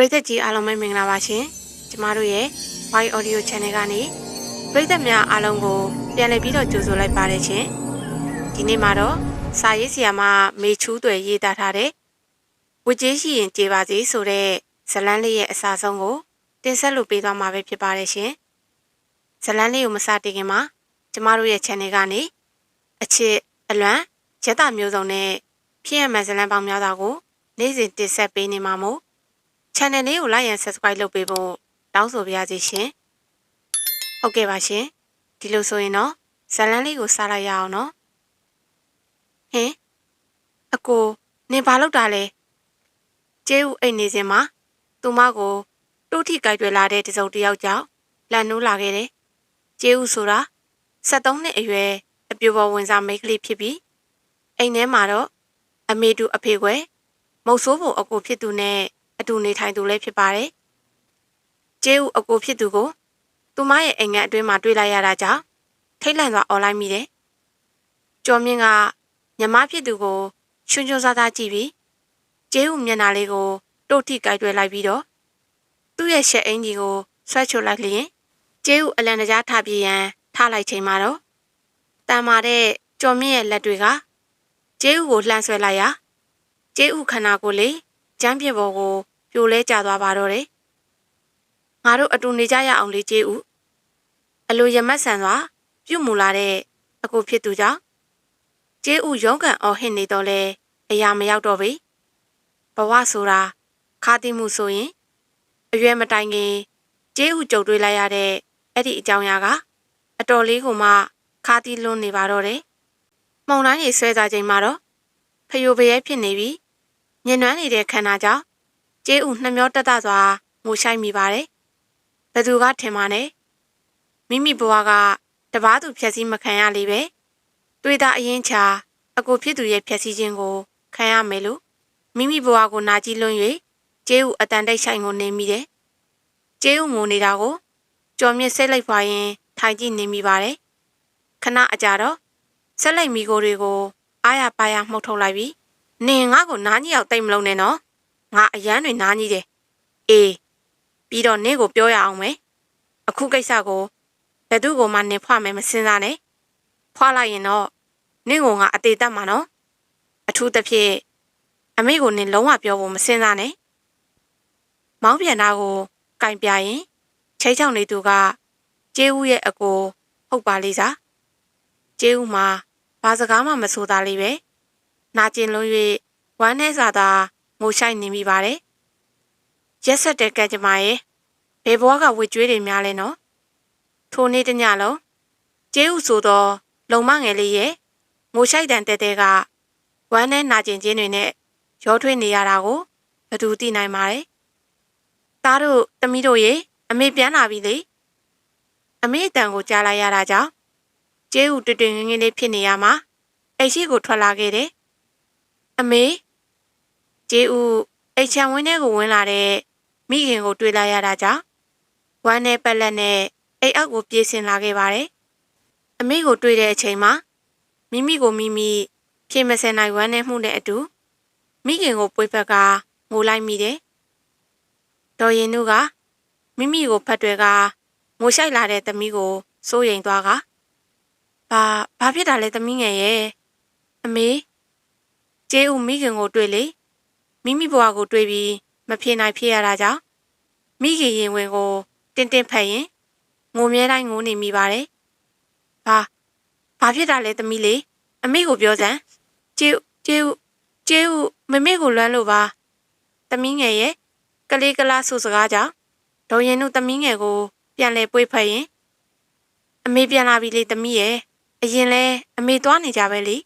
ပရိသတ်ကြီးအားလုံးပဲမင်္ဂလာပါရှင်ကျမတို့ရဲ့ Wide Audio Channel ကနေပရိသတ်များအားလုံးကိုပြန်လည်ပြီးတော့ကြိုဆိုလိုက်ပါတယ်ရှင်ဒီနေ့မှာတော့စာရေးဆရာမမေချူးတွေရေးသားထားတဲ့ဝကြေးရှိရင်ကြေပါစေဆိုတဲ့ဇတ်လန်းလေးရဲ့အစာဆုံးကိုတင်ဆက်လို့ပေးသွားမှာပဲဖြစ်ပါတယ်ရှင်ဇတ်လန်းလေးကိုမစတင်ခင်မှာကျမတို့ရဲ့ channel ကနေအချစ်အလွမ်းရက်တာမျိုးစုံနဲ့ဖြစ်ရမှန်ဇတ်လန်းပေါင်းများစွာကို နေ့စဉ်တင်ဆက်ပေးနေမှာမို့ channel လေးကို like and subscribe လုပ်ပေးဖို့တောင်းဆိုပါရစေရှင်။ဟုတ်ကဲ့ပါရှင်။ဒီလိုဆိုရင်တော့ဇာတ်လန်းလေးကိုစားလိုက်ရအောင်နော်။ဟင်အကိုနင်ဘာလုပ်တာလဲ။ကျဲဦးအိတ်နေစင်မှာသူမကိုတိုးထိကြိုက်တွေ့လာတဲ့တစုံတစ်ယောက်ကြောင့်လန်နိုးလာခဲ့တယ်။ကျဲဦးဆိုတာ73နှစ်အရွယ်အပြိုပေါ်ဝင်စားမိန်းကလေးဖြစ်ပြီးအိမ်ထဲမှာတော့အမေတူအဖေကွယ်မုတ်ဆိုးဖို့အကိုဖြစ်သူနဲ့ အတူနေထိုင်သူလည်းဖြစ်ပါတယ်။ကျေးဦးအကိုဖြစ်သူကိုသူမရဲ့အိမ်ငယ်အတွင်းမှာတွေ့လိုက်ရတာကြောင့်ထိတ်လန့်စွာអော်လိုက်မိတယ်။ကျော်မြင့်ကညီမဖြစ်သူကိုချွန်းချွန်းစားစားကြည့်ပြီးကျေးဦးမျက်နှာလေးကိုတို့ထိကြိုက်တွေ့လိုက်ပြီးတော့သူ့ရဲ့ရှက်အင်ကြီးကိုဆွဲချွတ်လိုက်လျင်ကျေးဦးအလံတကြားထပြရန်ထားလိုက်ချိန်မှာတော့တန်မာတဲ့ကျော်မြင့်ရဲ့လက်တွေကကျေးဦးကိုလှမ်းဆွဲလိုက်ရာကျေးဦးခန္ဓာကိုယ်လေးကျမ်းပြေပေါ်ကို ပြိုလဲကျသွားပါတော့တယ်။ငါတို့အတူနေကြရအောင်လေးကျေးဦးအလိုရမတ်ဆန်စွာပြုတ်မူလာတဲ့အကိုဖြစ်သူကြောင့်ကျေးဦးရုံးကန်အော်ဟစ်နေတော့လဲအရာမရောက်တော့ပြီ။ဘဝဆိုတာခါတိမှုဆိုရင်အရွယ်မတိုင်ခင်ကျေးဦးကြုံတွေ့လိုက်ရတဲ့အဲ့ဒီအကြောင်းအရာကအတော်လေးကိုမှခါတိလွန်းနေပါတော့တယ်။မုံတိုင်းကြီးဆွဲစားချိန်မှာတော့ဖယိုဖရဲဖြစ်နေပြီ။ညှဉ်းနှွမ်းနေတဲ့ခန္ဓာကြောင့် ကျေးဥနှမျောတက်တာစွာငိုရှိုက်မိပါတယ်။ဘသူကထင်ပါနဲ့မိမိဘဝကတပားသူဖြက်စီးမခံရလေပဲ။တွေ့တာအရင်ချာအကိုဖြစ်သူရဲ့ဖြက်စီးခြင်းကိုခံရမယ်လို့မိမိဘဝကိုနာကြည့်လွန်း၍ကျေးဥအတန်တိတ်ဆိုင်ကိုနေမိတယ်။ကျေးဥငိုနေတာကိုကြော်မြင့်ဆက်လိုက်ပါရင်ထိုင်ကြည့်နေမိပါတယ်။ခဏအကြာတော့ဆက်လိုက်မိကိုတွေကိုအားရပါရမှုတ်ထုတ်လိုက်ပြီးနင်ငါ့ကိုနားကြီးအောင်တိတ်မလုံးနဲ့နော် ငါအရန်တွေနားကြီးတယ်အေးပြီးတော့နင့်ကိုပြောရအောင်မယ်အခုကိစ္စကိုဘယ်သူကမှနင်ဖွာမယ်မစင်စားနဲ့ဖွာလိုက်ရင်တော့နင့်ကိုငါအသေးတတ်မှာနော်အထူးသဖြင့်အမေကိုနင်လုံးဝပြောဖို့မစင်စားနဲ့မောင်းပြန်တာကိုကင်ပြရင်ချိတ်ချောင်းနေသူကကျေးဦးရဲ့အကိုဟုတ်ပါလိမ့်စားကျေးဦးမှာဘာစကားမှမဆိုသားလေးပဲနာကျင်လုံး၍ဝမ်းနဲ့စာသာ ငိုဆိုင်နေမိပါတယ်ရက်ဆက်တဲ့ကကြမ္မာရဲ့ဘယ်ဘွားကဝေကျွေးတွေများလဲနော်ထိုနေ့တညလုံးကျေးဥဆိုတော့လုံမငယ်လေးရဲ့ငိုဆိုင်တန်တဲတဲကဝမ်းနဲ့နာကျင်ခြင်းတွေနဲ့ရောထွေးနေရတာကိုဘယ်သူသိနိုင်ပါလဲသားတို့တမီးတို့ရေအမေပြန်လာပြီလေအမေအတန်ကိုကြားလိုက်ရတာကြောင့်ကျေးဥတွင်တွင်ငင်းငင်းလေးဖြစ်နေရမှာအိတ်ရှိကိုထွက်လာခဲ့တယ်အမေ ကျေးဦးအိတ်ချံဝင်းထဲကိုဝင်လာတဲ့မိခင်ကိုတွေ့လိုက်ရတာကြောင့်ဝမ်းနဲ့ပက်လက်နဲ့အိတ်အောက်ကိုပြေးဆင်လာခဲ့ပါတယ်။အမေကိုတွေ့တဲ့အချိန်မှာမိမိကိုမိမိဖြေမစင်နိုင်ဝမ်းနဲ့မှုနဲ့အတူမိခင်ကိုပွေးဖက်ကငိုလိုက်မိတယ်။တော်ရင်တို့ကမိမိကိုဖတ်တွေကငိုရှိုက်လာတဲ့သမီးကိုစိုးရိမ်သွားကဘာဘာဖြစ်တာလဲသမီးငယ်ရဲ့အမေကျေးဦးမိခင်ကိုတွေ့လေ မိမိဘဝကိုတွေးပြီးမဖြစ်နိုင်ဖြစ်ရတာကြောင့်မိခင်ရင်ဝင်ကိုတင်းတင်းဖက်ရင်ငိုမြဲတိုင်းငိုနေမိပါတယ်။ဘာဘာဖြစ်တာလဲသမီးလေးအမေကိုပြောစမ်းကျေးကျေးကျေးမမေကိုလွမ်းလို့ပါသမီးငယ်ရဲ့ကလေးကလားဆိုစကားကြောင့်ဒေါ်ရင်တို့သမီးငယ်ကိုပြန်လဲပွေးဖက်ရင်အမေပြန်လာပြီလေသမီးရဲ့အရင်လဲအမေသွားနေကြပဲလေ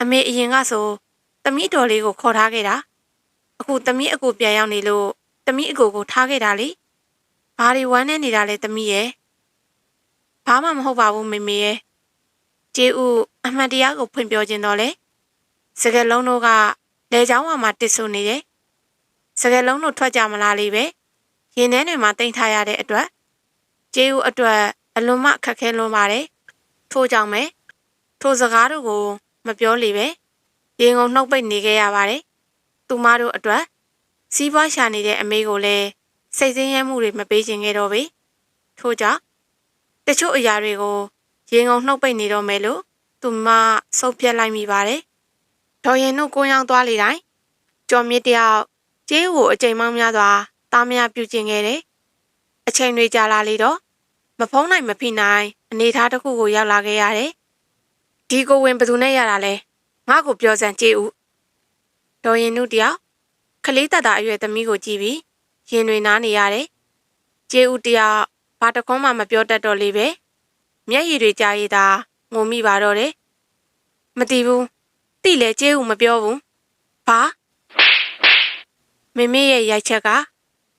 အမေအရင်ကဆိုသမီးတော်လေးကိုခေါ်ထားခဲ့တာ အခုသမီးအကိုပြန်ရောက်နေလို့သမီးအကိုကိုထားခဲ့တာလေဘာတွေဝမ်းနေနေတာလဲသမီးရဲ့ဘာမှမဟုတ်ပါဘူးမေမေရဲ့ကျေဦးအမှန်တရားကိုဖွင့်ပြောခြင်းတော့လေစကယ်လုံးတို့ကလေချောင်းဝါမှာတစ်ဆိုနေတယ်စကယ်လုံးတို့ထွက်ကြမလားလေးပဲရင်ထဲတွေမှာတင်ထားရတဲ့အတွက်ကျေဦးအတွက်အလွန်မှခက်ခဲလွန်းပါတယ်ထို့ကြောင့်ပဲထိုစကားတို့ကို မပြောလေပဲရင်ကုန်နှုတ်ပိတ်နေခဲ့ရပါတယ်။ သူမတို့အတွက်စီးပွားရှာနေတဲ့အမေကိုလည်းစိတ်ဆင်းရဲမှုတွေမပေးခြင်းခဲ့တော့ပေထို့ကြောင့်တချို့အရာတွေကိုရင်ကုန်နှုတ်ပိတ်နေတော့မယ်လို့သူမဆုံးဖြတ်လိုက်မိပါတယ်ဒေါ်ရင်တို့ကိုရောက်သွားလေတိုင်းကျော်မြင့်တယောက်ကျေးကိုအချိန်မောင်းများစွာတားမရပြုကျင်ခဲ့တယ်အချိန်တွေကြာလာလေတော့မဖုံးနိုင်မဖိနိုင်အနေထားတစ်ခုကိုရောက်လာခဲ့ရတယ်ဒီကိုဝင်ဘယ်သူနဲ့ရတာလဲငါ့ကိုပြောစမ်းကြည့်ဦး ဒေါ်ရင်တို့တယောက်ခလေးတတအရွယ်သမီးကိုကြည့်ပြီးရင်တွေနားနေရတယ်။ကျေးဦးတယောက်ဘာတခွန်းမှမပြောတတ်တော့လေပဲ။မျက်ရည်တွေကြားရည်သာငုံမိပါတော့တယ်။မတီးဘူး။တိလေကျေးဦးမပြောဘူး။ဘာမေမေရဲ့ရိုက်ချက်က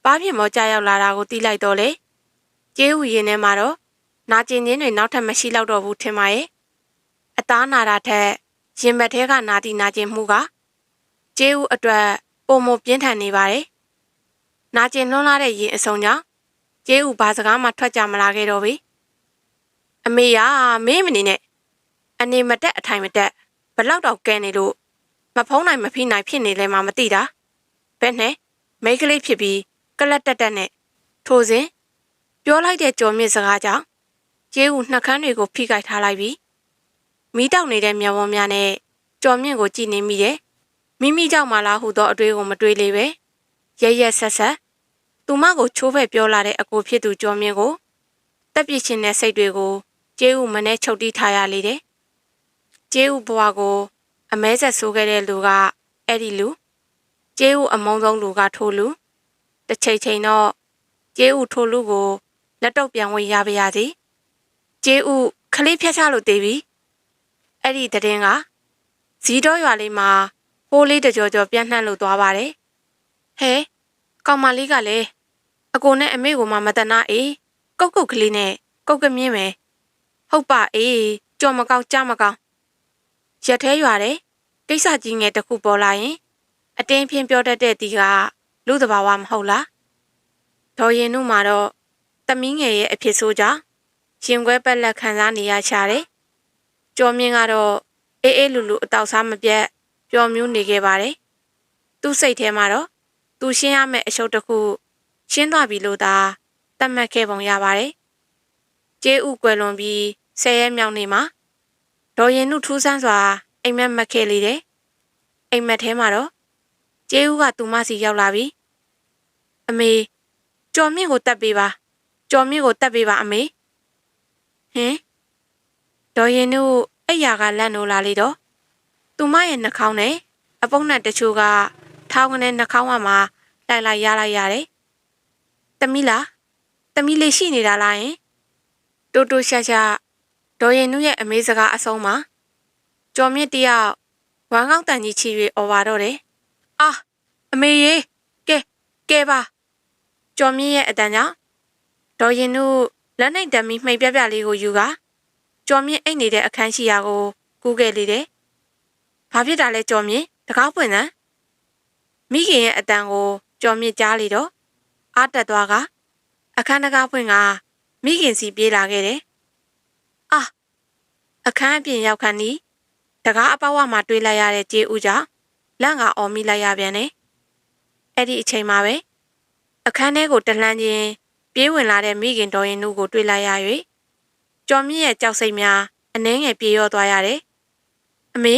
ဘာဖြစ်မောကြရောက်လာတာကိုတီးလိုက်တော့လေ။ကျေးဦးရင်ထဲမှာတော့နာကျင်ခြင်းတွေနောက်ထပ်မရှိတော့တော့ဘူးထင်ပါရဲ့။အသားနာတာထက်ရင်ဘတ်ထဲကနာတီနာကျင်မှုက ကျေးဦးအတွက်ပုံမပြင်းထန်နေပါတယ်။နာကျင်လွန်းလာတဲ့ရင်အစုံကြောင့်ကျေးဦးဘာစကားမှထွက်ကြမလာခဲ့တော့ဘူး။အမေကမင်းမနေနဲ့အနေမတက်အထိုင်မတက်ဘလောက်တော့ကဲနေလို့မဖုံးနိုင်မဖိနိုင်ဖြစ်နေလဲမှမသိတာ။ဘယ်နဲ့မိန်းကလေးဖြစ်ပြီးကလတ်တက်တက်နဲ့ထိုစဉ်ပြောလိုက်တဲ့ကြော်မြင့်စကားကြောင့်ကျေးဦးနှက်ခမ်းတွေကိုဖိကိုက်ထားလိုက်ပြီးမိတောက်နေတဲ့မျက်ဝန်းများနဲ့ကြော်မြင့်ကိုကြည့်နေမိတယ်။ မိမိကြောင့်မလားဟုသောအတွေးကိုမတွေးလေပဲရဲရဲဆက်ဆက်သူမကိုချိုးဖဲ့ပြောလာတဲ့အကိုဖြစ်သူကျော်မြင့်ကိုတက်ပြစ်ခြင်းတဲ့စိတ်တွေကိုကျေးဦးမနဲ့ချုပ်တီးထားရလေတယ်။ကျေးဦးဘဝကို အမဲဆက်ဆိုးခဲ့တဲ့လူကအဲ့ဒီလူကျေးဦးအမုန်းဆုံးလူကထိုလူတစ်ချိန်ချိန်တော့ကျေးဦးထိုလူကိုလက်တော့ပြန်ဝင်ရပါရစေ။ကျေးဦးခလေးဖြတ်ချလို့တေးပြီ။အဲ့ဒီတည်င်းကဇီးတော်ရွာလေးမှာ ဟိုးလေးတကြောကြောပြန့်နှံ့လို့သွားပါတယ်။ဟဲကောင်မလေးကလည်းအကိုနဲ့အမေကိုမှမတနာအေးကုတ်ကုတ်ကလေးနဲ့ကုတ်ကမြင်းမယ်။ဟုတ်ပါအေးကြော်မကောက်ကြမကောက်ရက်သေးရွာတယ်ကိစ္စကြီးငယ်တစ်ခုပေါ်လာရင် အတင်းဖြင်းပြောတတ်တဲ့ဒီကလူတဘာဝမဟုတ်လား။ဒေါ်ရင်နုမှာတော့တမီးငယ်ရဲ့အဖြစ်ဆိုးကြောင့်ရင်ခွဲပက်လက်ခံစားနေရချတယ်။ကျော်မြင့်ကတော့အေးအေးလူလူအတောက်စားမပြတ်ပျော် မြူးနေခဲ့ပါတယ်။သူ့စိတ်ထဲမှာတော့သူရှင်းရမယ့်အရှုပ်တစ်ခုရှင်းသွားပြီလို့သာသတ်မှတ်ခဲ့ပုံရပါတယ်။ကျေးဥကွယ်လွန်ပြီးဆယ်ရက်မြောက်နေ့မှာဒေါ်ရင်နုထူးဆန်းစွာအိမ်မက်မက်ခဲ့လေတယ်။အိမ်မက်ထဲမှာတော့ကျေးဥကသူမစီရောက်လာပြီ။အမေကြော်မြင့်ကိုတတ်ပေးပါ။ကြော်မြင့်ကိုတတ်ပေးပါအမေ။ဟင်ဒေါ်ရင်နုအဲ့ရကလန့်နိုးလာလေတော့ သူမရဲ့နှာခေါင်းနဲ့အပုပ်နဲ့တချို့ကထောင်းကနေနှာခေါင်းဝမှာလိုက်လိုက်ရလိုက်ရတယ်။တမီးလားတမီးလေးရှိနေတာလားယင်တိုးတိုးရှာရှာဒေါ်ရင်နုရဲ့အမေစကားအဆုံးမှာကျော်မြင့်တယောက်ဝမ်းကောင်းတန်ကြီးချီ၍អော်ပါတော့တယ်။အာအမေရေကဲကဲပါကျော်မြင့်ရဲ့အတန်ကြောင့်ဒေါ်ရင်နုလက်နိုင်တမီမှိတ်ပြပြလေးကိုယူကကျော်မြင့်အိတ်နေတဲ့အခန်းရှိရာကိုကူးခဲ့လေတယ်။ ဘာဖြစ်တာလဲကျော်မြင့်တကောက်ပွင့်စမ်းမိခင်ရဲ့အတန်ကိုကျော်မြင့်ကြားလေတော့အားတက်သွားကအခန်းတကားပွင့်ကမိခင်စီပြေးလာခဲ့တယ်။အာအခန်းအပြင်ရောက်ခန်းနီးတကားအပေါက်ဝမှာတွေးလိုက်ရတဲ့ကြေးဦးကြောင့်လန့်ကအော်မိလိုက်ရပြန်တယ်။အဲ့ဒီအချိန်မှာပဲအခန်းထဲကိုတလှမ်းချင်းပြေးဝင်လာတဲ့မိခင်တော်ရင်နုကိုတွေးလိုက်ရ၍ကျော်မြင့်ရဲ့ကြောက်စိတ်များအနှဲငယ်ပြေရောသွားရတယ်။အမေ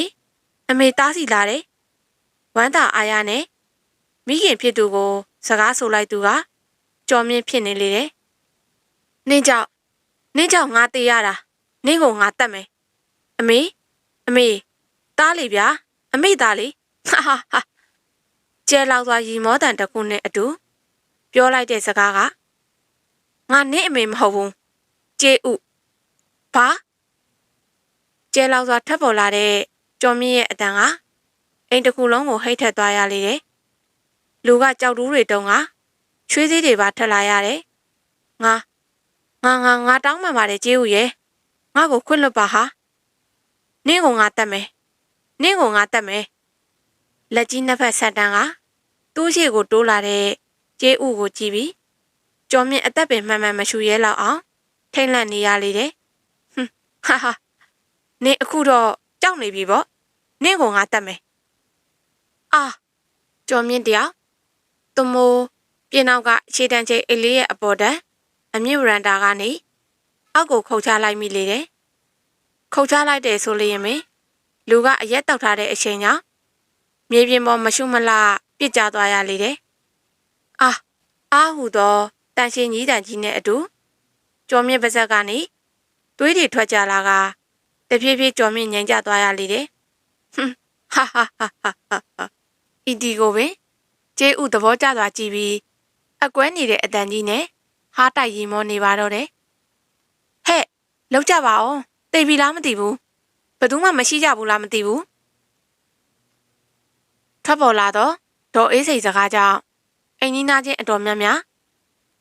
အမေတားစီလာတယ်။ဝမ်းသာအားရနဲ့မိခင်ဖြစ်သူကိုစကားဆိုလိုက်သူကကြော်မြင့်ဖြစ်နေလေတယ်။နင်းကြောက်နင်းကြောက်ငါတေးရတာနင်းကိုငါတတ်မယ်။အမေအမေတားလေဗျာအမေသားလေဟာဟာဟာကျဲလောက်သွားရီမောတန်တခုနဲ့အတူပြောလိုက်တဲ့စကားကငါနင့်အမေမဟုတ်ဘူးကျေဥဘာကျဲလောက်စွာထပ်ပေါ်လာတဲ့ ကျော်မြင့်ရဲ့အတန်ကအိမ်တစ်ခုလုံးကိုဟိတ်ထက်သွားရလေတယ်လူကကြောက်တူးတွေတုံးကချွေးသေးတွေပါထက်လာရတယ်ငါငါငါငါတောင်းမှန်ပါတယ်ကျေးဦးရဲ့ငါ့ကိုခွင့်လွတ်ပါဟာနင့်ကိုငါတတ်မယ်နင့်ကိုငါတတ်မယ်လက်ကြီးနှစ်ဖက်ဆက်တန်းကတူးရှိကိုတိုးလာတဲ့ကျေးဦးကိုကြည့်ပြီးကျော်မြင့်အသက်ပင်မှန်မှန်မရှူရဲလောက်အောင်ထိတ်လန့်နေရလေတယ်ဟာဟာနင်အခုတော့ ကြောက်နေပြီပေါ့နင့်ကိုငါတတ်မယ်အာကျော်မြင့်တယောက်သူသူမိုးပြင်နောက်ကခြေတံချိတ်အိတ်လေးရဲ့အပေါ်တက်အမြင့်ရန်တာကနေအောက်ကိုခုတ်ချလိုက်မိလေတယ်ခုတ်ချလိုက်တယ်ဆိုလျင်မင်းလူကအရက်တောက်ထားတဲ့အချိန်ကြောင့်မြေပြင်ပေါ်မရှုမလပြစ်ကျသွားရလေတယ်အာအာဟုသောတန်ရှင်ကြီးတန်ကြီးနဲ့အတူကျော်မြင့်ပါဇက်ကနေသွေးတွေထွက်ကြလာက တဖြည်းဖြည်းကျော်မြင့်ငြိမ်ကျသွားရလေတယ်ဟွန်းဟာဟာဟာဟာဟာအီဒီကိုပင်ကျေးဥသဘောကျသွားကြည့်ပြီးအကွဲနေတဲ့အတန်ကြီးနဲ့ဟားတိုက်ရီမောနေပါတော့တယ်ဟဲ့လောက်ကြပါအောင်တိတ်ပြီလားမသိဘူးဘယ်သူမှမရှိကြဘူးလားမသိဘူးထွက်ပေါ်လာတော့ဒေါ်အေးစိတ်စကားကြောင့်အိမ်နီးနားချင်းအတော်များများ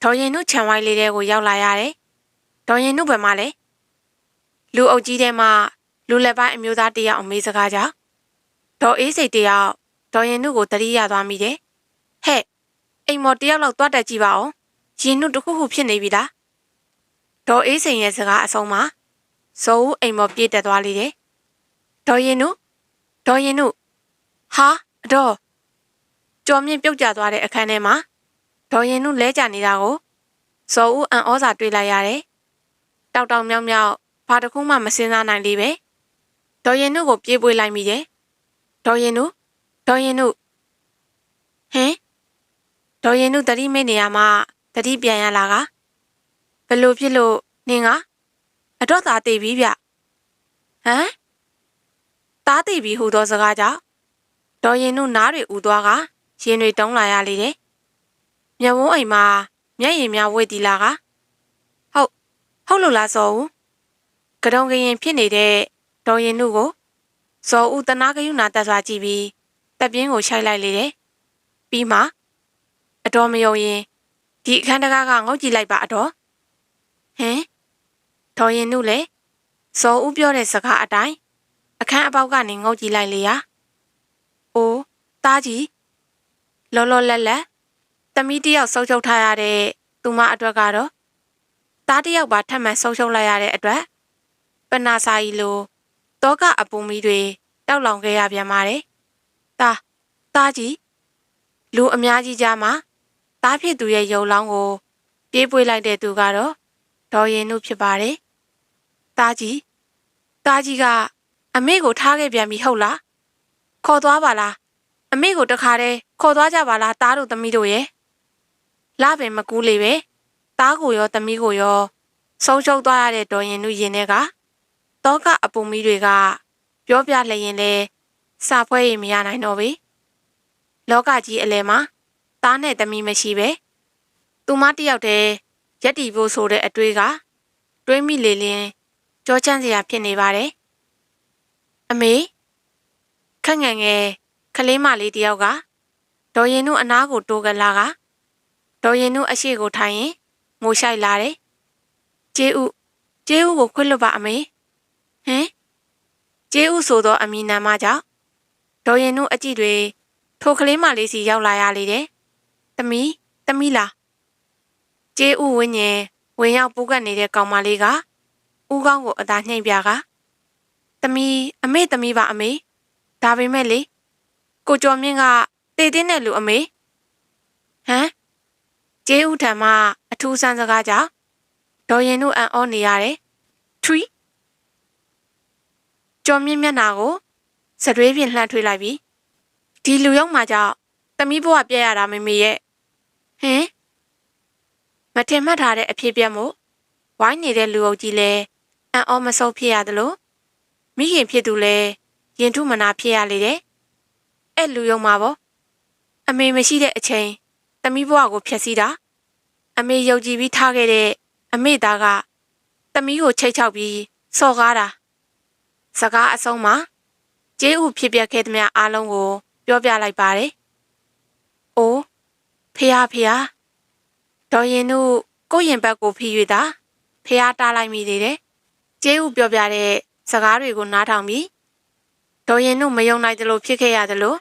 ဒေါ်ရင်နုခြံဝိုင်းလေးတဲကိုရောက်လာရတယ်ဒေါ်ရင်နုဘယ်မှာလဲ လူအုပ်ကြီးထဲမှာလူလက်ပိုင်းအမျိုးသားတယောက်အမေးစကားကြောင့်ဒေါ်အေးစိတ်တယောက်ဒေါ်ရင်နုကိုတတိရသွားမိတယ်ဟဲ့အိမ်မော်တယောက်လောက်တွားတက်ကြည့်ပါဦးရင်နုတစ်ခုခုဖြစ်နေပြီလားဒေါ်အေးစိန်ရဲ့စကားအဆုံးမှာဇော်ဦးအိမ်မော်ပြေးတက်သွားလေတယ်ဒေါ်ရင်နုဒေါ်ရင်နုဟာအတော်ကြော်မြင့်ပြုတ်ကျသွားတဲ့အခန်းထဲမှာဒေါ်ရင်နုလဲကျနေတာကိုဇော်ဦးအန်ဩစာတွေ့လိုက်ရတယ်တောက်တောက်မြောက်မြောက် ဘာတစ်ခုမှမစင်စားနိုင်လေပဲဒေါ်ရင်နုကိုပြေးပွေးလိုက်မိတယ်ဒေါ်ရင်နုဒေါ်ရင်နုဟင်ဒေါ်ရင်နုတတိမိတ်နေရမှာတတိပြန်ရလာကဘလို့ဖြစ်လို့နင်ကအတော့သားတည်ပြီဗျဟမ်သားတည်ပြီဟူသောစကားကြောင့်ဒေါ်ရင်နုနားတွေဥသွားကရင်တွေတုံးလာရလေတယ်မျက်ဝန်းအိမ်မှာမျက်ရည်များဝေ့တီလာကဟုတ်ဟုတ်လို့လားစောဦး ကတုံကရင်ဖြစ်နေတဲ့ဒေါ်ရင်နုကိုစောဦးတနာကယူနာတက်စွာကြည့်ပြီးတပ်ပြင်းကိုရှိုက်လိုက်လေတယ်ပြီးမှအတော်မယုံရင်ဒီအခန်းတကားကငုတ်ကြည့်လိုက်ပါအတော်ဟင်ဒေါ်ရင်နုလေစောဦးပြောတဲ့စကားအတိုင်းအခန်းအပေါက်ကနေငုတ်ကြည့်လိုက်လေရာအိုးတားကြီးလောလောလတ်လတ်တမီးတယောက်ဆုံးရှုံးထားရတဲ့သူမအတွက်ကတော့တားတယောက်ပါထပ်မံဆုံးရှုံးလိုက်ရတဲ့အတွက် ပနာစာကြီးလိုတောကအပူမီတွေတောက်လောင်ခဲ့ရပြန်ပါတယ်တားတားကြီးလူအများကြီးကြားမှာတားဖြစ်သူရဲ့ရုံလောင်းကိုပြေးပွေးလိုက်တဲ့သူကတော့ဒေါ်ရင်နုဖြစ်ပါတယ်။တားကြီးတားကြီးကအမေကိုထားခဲ့ပြန်ပြီဟုတ်လား။ခေါ်သွားပါလား။အမေကိုတခါတည်းခေါ်သွားကြပါလားတားတို့သမီးတို့ရဲ့။လာပင်မကူးလေပဲ။တားကိုရောသမီးကိုရောဆုံးရှုံးသွားရတဲ့ဒေါ်ရင်နုရင်ထဲက တောကအပူမီတွေကပြောပြလျင်လဲစာဖွဲရင်မရနိုင်တော့ဘူး။လောကကြီးအလဲမှာသားနဲ့သမီးမရှိပဲသူမတယောက်တည်းရက်တီဖို့ဆိုတဲ့အတွေးကတွေးမိလေလင်းကြောချမ်းစရာဖြစ်နေပါတယ်အမေခက်ငယ်ငယ်ကလေးမလေးတယောက်ကဒေါ်ရင်နုအနားကိုတိုးကလာကဒေါ်ရင်နုအရှိကိုထိုင်ရင်ငိုရှိုက်လာတယ်ကျေးဥကျေးဥကိုခွတ်လွတ်ပါအမေ ဟင်ကျေးဥဆိုသောအမည်နာမကြောင့်ဒေါ်ရင်နုအကြည့်တွေထိုကလေးမလေးစီရောက်လာရလေတယ်။သမီးသမီးလားကျေးဥဝင်းညင်ဝင်ရောက်ပူးကပ်နေတဲ့ကောင်မလေးကဥကောင်းကိုအသာနှိမ့်ပြကသမီးအမေသမီးပါအမေဒါပေမဲ့လေကိုကျော်မြင့်ကတည်တင်းတဲ့လူအမေဟမ်ကျေးဥထံမှာအထူးဆန်းစကားကြောင့်ဒေါ်ရင်တို့အံ့ဩနေရတယ်ထရီ ကျော်မြင့်မျက်နာကိုစတွေးဖြင့်လှမ်းထွေးလိုက်ပြီဒီလူရောက်မှကြောင့်သမီးဘဝပြည့်ရတာမေမေရဲ့ဟင်မထင်မှတ်ထားတဲ့အဖြစ်ပြက်မှုဝိုင်းနေတဲ့လူအုပ်ကြီးလဲအံ့ဩမဆုပ်ဖြစ်ရသလိုမိခင်ဖြစ်သူလဲရင်ထုမနာဖြစ်ရလေတဲ့အဲ့လူယုံမှာပေါ့အမေမရှိတဲ့အချိန်သမီးဘဝကိုဖျက်ဆီးတာအမေယုံကြည်ပြီးထားခဲ့တဲ့အမေသားကသမီးကိုချိတ်ချောက်ပြီးစော်ကားတာ စကားအဆုံးမှာကျေးဥဖြစ်ပြခဲ့သမျှအားလုံးကို ပြောပြလိုက်ပါတယ်။အိုးဖះဖះဒေါ်ရင်တို့ကိုရင်ဘက်ကိုဖိ၍သာဖះတားလိုက်မိသေးတယ်။ကျေးဥပြောပြတဲ့စကားတွေကိုနားထောင်ပြီးဒေါ်ရင်တို့မယုံနိုင်သလိုဖြစ်ခဲ့ရသလို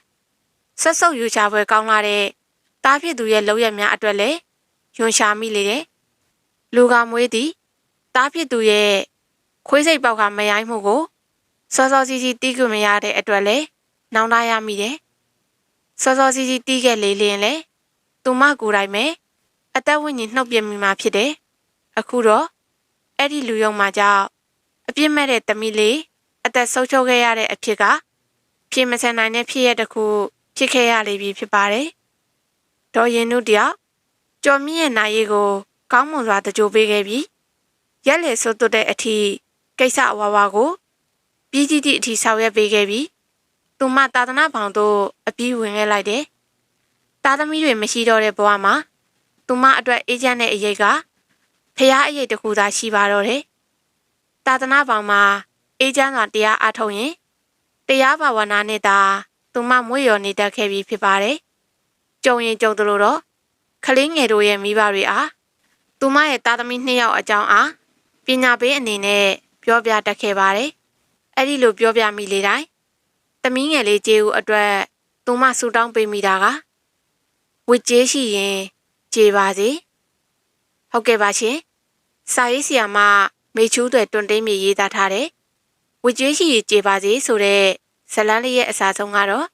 ဆက်ဆုပ်ယူချပွဲကောင်းလာတဲ့တားဖြစ်သူရဲ့လောက်ရများအတွက်လည်းယွန်ရှာမိလေတယ်။လူကမွေးသည်တားဖြစ်သူရဲ့ခွေးစိတ်ပေါက်ကမရိုင်းမှုကို စောစောစီစီတီးခွင့်မရတဲ့အတွက်လည်းနောင်တရမိတယ်။စောစောစီစီတီးခဲ့လေလင်းလေသူမကိုယ်တိုင်ပဲအသက်ဝိညာဉ်နှုတ်ပြမိမှာဖြစ်တယ်အခုတော့အဲ့ဒီလူယုံမှာကြောင့်အပြစ်မဲ့တဲ့တမီးလေးအသက်ဆုံးရှုံးခဲ့ရတဲ့အဖြစ်ကဖြေမဆန်နိုင်တဲ့ဖြစ်ရတစ်ခုဖြစ်ခဲ့ရလိမ့်ပြီဖြစ်ပါတယ်ဒေါ်ရင်တို့တယောက်ကျော်မြင့်ရဲ့နိုင်ရီကိုကောင်းမွန်စွာတကြိုပေးခဲ့ပြီးရက်လေဆိုသွတ်တဲ့အထိကိစ္စအဝါဝါကို ပြည်ကြီးသည့်အထိဆောင်ရွက်ပေးခဲ့ပြီးသူမသာသနာပေါင်တို့အပြီးဝင်ခဲ့လိုက်တယ်။သားသမီးတွေမရှိတော့တဲ့ဘဝမှာသူမအတွက်အေဂျင့်တဲ့အရေးကဖះအရေးတစ်ခုသာရှိပါတော့တယ်။သာသနာပေါင်မှာအေဂျင့်ကတရားအားထုတ်ရင်တရားဘာဝနာနဲ့သာသူမမွေရော်နေတတ်ခဲ့ပြီးဖြစ်ပါတယ်။ကြုံရင်ကြုံသလိုတော့ကလေးငယ်တို့ရဲ့မိဘတွေအားသူမရဲ့သားသမီးနှစ်ယောက်အကြောင်းအားပညာပေးအနေနဲ့ပြောပြတတ်ခဲ့ပါတယ်။ အဲ့ဒီလိုပြောပြမိလေတိုင်းသမီးငယ်လေးကျေးဦးအတွက်သူမဆူတောင်းပေးမိတာကဝစ်ကျေးရှိရင်ကျေပါစေ။ဟုတ်ကဲ့ပါရှင်။စာရေးဆရာမမေချူးတွေတွန်တိန်မြေရေးသားထားတဲ့ဝစ်ကျေးရှိရင်ကျေပါစေဆိုတဲ့ဇတ်လန်းလေးရဲ့အစားဆုံးကတော့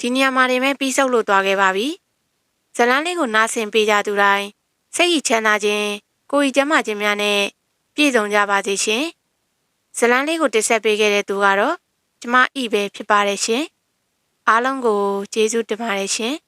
ဒီနေရာမှာနေမဲ့ပြီးဆုပ်လို့သွားခဲ့ပါပြီ။ဇတ်လန်းလေးကိုနားဆင်ပေးကြသူတိုင်းစိတ်ရချမ်းသာခြင်းကိုယ်ရည်ကျန်းမာခြင်းများနဲ့ပြည့်စုံကြပါစေရှင်။ ဇတ်လန်းလေးကိုတင်ဆက်ပေးခဲ့တဲ့သူကတော့ကျမဤပဲဖြစ်ပါတယ်ရှင်။အားလုံးကိုကျေးဇူးတင်ပါတယ်ရှင်။